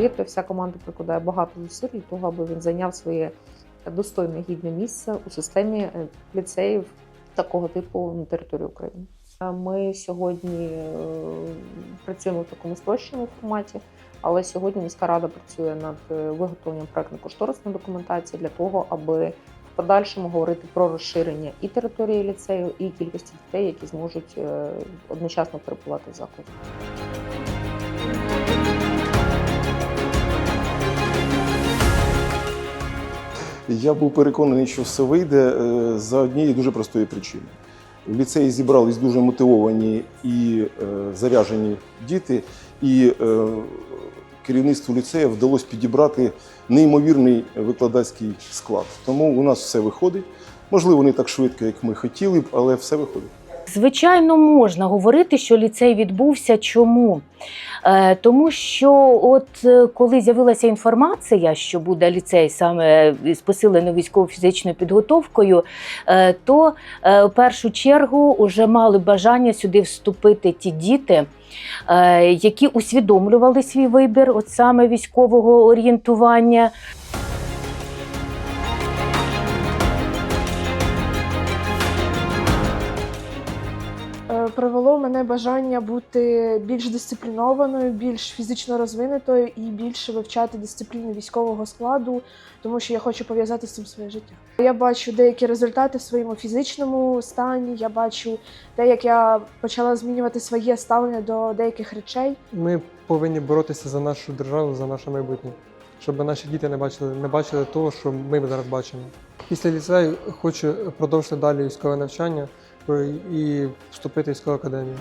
повірте, вся команда прикладає багато зусиль для того, аби він зайняв своє достойне гідне місце у системі е, ліцеїв такого типу на території України. Е, Ми сьогодні е, працюємо в такому спрощеному форматі, але сьогодні міська рада працює над виготовленням проектно-кошторисної документації для того, аби в подальшому говорити про розширення і території ліцею, і кількості дітей, які зможуть одночасно перебувати в закладі. Я був переконаний, що все вийде е, за однієї дуже простої причини. В ліцеї зібрались дуже мотивовані і е, заряжені діти, і е, керівництву ліцею вдалося підібрати неймовірний викладацький склад. Тому у нас все виходить. Можливо, не так швидко, як ми хотіли б, але все виходить. Звичайно, можна говорити, що ліцей відбувся. Чому? Е, тому що, от е, коли з'явилася інформація, що буде ліцей саме з посиленою військово-фізичною підготовкою, е, то в першу чергу вже мали бажання сюди вступити ті діти, які усвідомлювали свій вибір, от саме військового орієнтування. Привело мене бажання бути більш дисциплінованою, більш фізично розвинутою і більше вивчати дисципліни військового складу, тому що я хочу пов'язати з цим своє життя. Я бачу деякі результати в своєму фізичному стані. Я бачу те, як я почала змінювати своє ставлення до деяких речей. Ми повинні боротися за нашу державу, за наше майбутнє, щоб наші діти не бачили, не бачили того, що ми зараз бачимо. Після ліцею хочу продовжити далі військове навчання Типу, И вступити в військову академію.